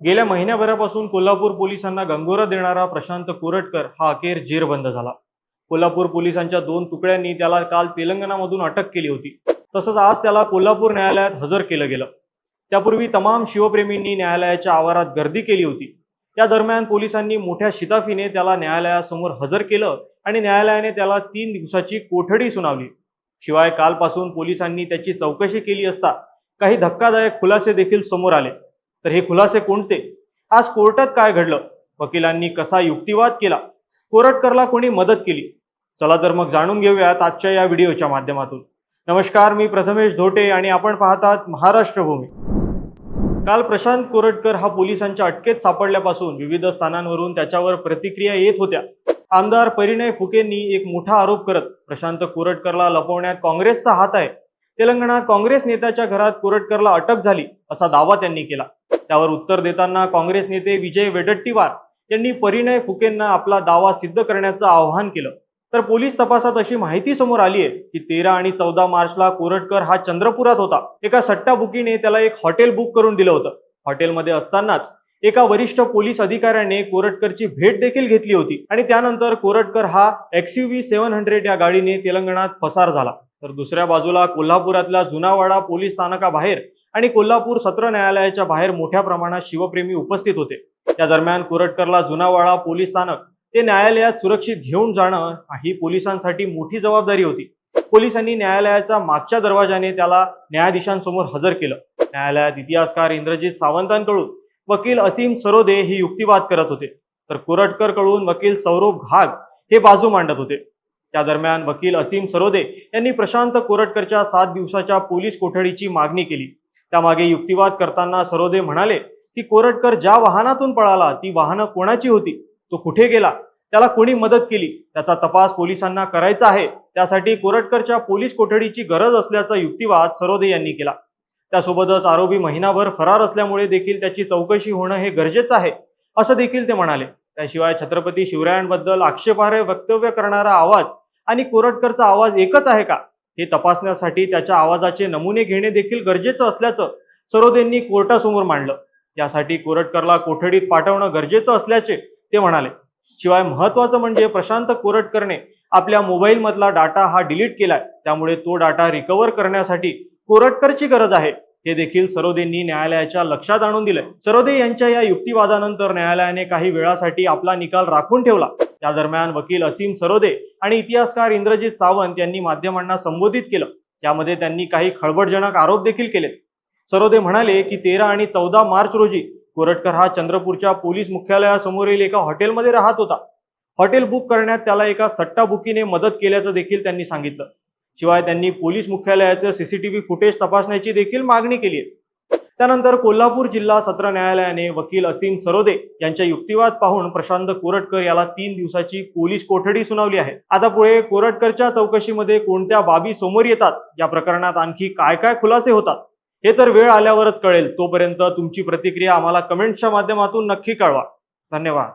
गेल्या महिन्याभरापासून कोल्हापूर पोलिसांना गंगोरा देणारा प्रशांत कोरटकर हा अखेर जेरबंद झाला. कोल्हापूर पोलिसांच्या दोन तुकड्यांनी त्याला काल तेलंगणामधून अटक केली होती. तसंच आज त्याला कोल्हापूर न्यायालयात हजर केलं गेलं. त्यापूर्वी तमाम शिवप्रेमींनी न्यायालयाच्या आवारात गर्दी केली होती. या दरम्यान पोलिसांनी मोठ्या शिताफीने त्याला न्यायालयासमोर हजर केलं आणि न्यायालयाने त्याला तीन दिवसाची कोठडी सुनावली. शिवाय कालपासून पोलिसांनी त्याची चौकशी केली असता काही धक्कादायक खुलासे देखील समोर आले. तर हे खुलासे कोणते? आज कोर्टात काय घडलं? वकिलांनी कसा युक्तिवाद केला? कोरटकरला कोणी मदत केली? चला तर मग जाणून घेऊयात आजच्या या व्हिडिओच्या माध्यमातून. नमस्कार मी प्रथमेश धोटे आणि आपण पाहतात महाराष्ट्र भूमी. काल प्रशांत कोरटकर हा पोलिसांच्या अटकेत सापडल्यापासून विविध स्थानांवरून त्याच्यावर प्रतिक्रिया येत होत्या. आमदार परिणय फुकेंनी एक मोठा आरोप करत प्रशांत कोरटकरला लपवण्यात काँग्रेसचा हात आहे. तेलंगणात काँग्रेस नेत्याच्या घरात कोरटकरला अटक झाली असा दावा त्यांनी केला. त्यावर उत्तर देताना काँग्रेस नेते विजय वेडट्टीवार यांनी परिणय फुकेंना आपला दावा सिद्ध करण्याचं आवाहन केलं. तर पोलीस तपासात अशी माहिती समोर आली आहे की तेरा आणि चौदा मार्चला कोरटकर हा चंद्रपुरात होता. एका सट्टा बुकीने त्याला एक हॉटेल बुक करून दिलं होतं. हॉटेलमध्ये असतानाच एका वरिष्ठ पोलीस अधिकाऱ्याने कोरटकरची भेट देखील घेतली होती आणि त्यानंतर कोरटकर हा एक्सयूव्ही सेव्हन हंड्रेड या गाडीने तेलंगणात पसार झाला. तर दुसऱ्या बाजूला कोल्हापुरातल्या जुनावाडा पोलीस स्थानकाबाहेर आणि कोल्हापूर सत्र न्यायालयाच्या बाहेर मोठ्या प्रमाणात शिवप्रेमी उपस्थित होते. त्या दरम्यान कोरटकरला जुनावाडा पोलीस स्थानक ते न्यायालयात सुरक्षित घेऊन जाणं ही पोलिसांसाठी मोठी जबाबदारी होती. पोलिसांनी न्यायालयाच्या मागच्या दरवाजाने त्याला न्यायाधीशांसमोर हजर केलं. न्यायालयात इतिहासकार इंद्रजित सावंतांकडून वकील असीम सरोदे ही युक्तिवाद करत होते. तर कोरटकरकडून वकील सौरभ घाग हे बाजू मांडत होते. त्या दरम्यान वकील असीम सरोदे यांनी प्रशांत कोरटकरच्या सात दिवसाच्या पोलीस कोठडीची मागणी केली. त्यामागे युक्तिवाद करताना सरोदे म्हणाले की कोरटकर ज्या वाहनातून पळाला ती वाहनं कोणाची होती? तो कुठे गेला? त्याला कोणी मदत केली? त्याचा तपास पोलिसांना करायचा आहे. त्यासाठी कोरटकरच्या पोलीस कोठडीची गरज असल्याचा युक्तिवाद सरोदे यांनी केला. त्यासोबतच आरोपी महिनाभर फरार असल्यामुळे देखील त्याची चौकशी होणं हे गरजेचं आहे. असं देखील ते म्हणाले. त्याशिवाय छत्रपती शिवरायांबद्दल आक्षेपार्ह वक्तव्य करणारा आवाज आणि कोरटकरचा आवाज एकच आहे का? हे तपासण्यासाठी त्याच्या आवाजाचे नमुने घेणे देखील गरजेचं असल्याचं सरोदेंनी कोर्टासमोर मांडलं. यासाठी कोरटकरला कोठडीत पाठवणं गरजेचं असल्याचे ते म्हणाले. शिवाय महत्वाचं म्हणजे प्रशांत कोरटकरने आपल्या मोबाईलमधला डाटा हा डिलीट केलाय. त्यामुळे तो डाटा रिकव्हर करण्यासाठी कोरटकरची गरज आहे. हे देखील सरोदेंनी न्यायालयाच्या लक्षात आणून दिलंय. सरोदे यांच्या या युक्तिवादानंतर न्यायालयाने काही वेळासाठी आपला निकाल राखून ठेवला. त्या दरम्यान वकील असीम सरोदे आणि इतिहासकार इंद्रजित सावंत यांनी माध्यमांना संबोधित केलं. त्यामध्ये त्यांनी काही खळबळजनक आरोप देखील केले सरोदे म्हणाले की तेरा आणि चौदा मार्च रोजी कोरटकर हा चंद्रपूरच्या पोलीस मुख्यालयासमोरील एका हॉटेलमध्ये राहत होता. हॉटेल बुक करण्यात त्याला एका सट्टा बुकीने मदत केल्याचं देखील त्यांनी सांगितलं. शिवाय त्यांनी पोलीस मुख्यालयाचं सीसीटीव्ही फुटेज तपासण्याची देखील मागणी केली आहे. त्यानंतर कोल्हापूर जिल्हा सत्र न्यायालयाने वकील असीम सरोदे यांच्या युक्तिवाद पाहून प्रशांत कोरटकर याला तीन दिवसाची पोलीस कोठडी सुनावली आहे. आता पुढे कोरटकरच्या चौकशीमध्ये कोणत्या बाबी समोर येतात? या प्रकरणात आणखी काय काय खुलासे होतात? हे तर वेळ आल्यावरच कळेल. तोपर्यंत तुमची प्रतिक्रिया आम्हाला कमेंटच्या माध्यमातून नक्की कळवा. धन्यवाद.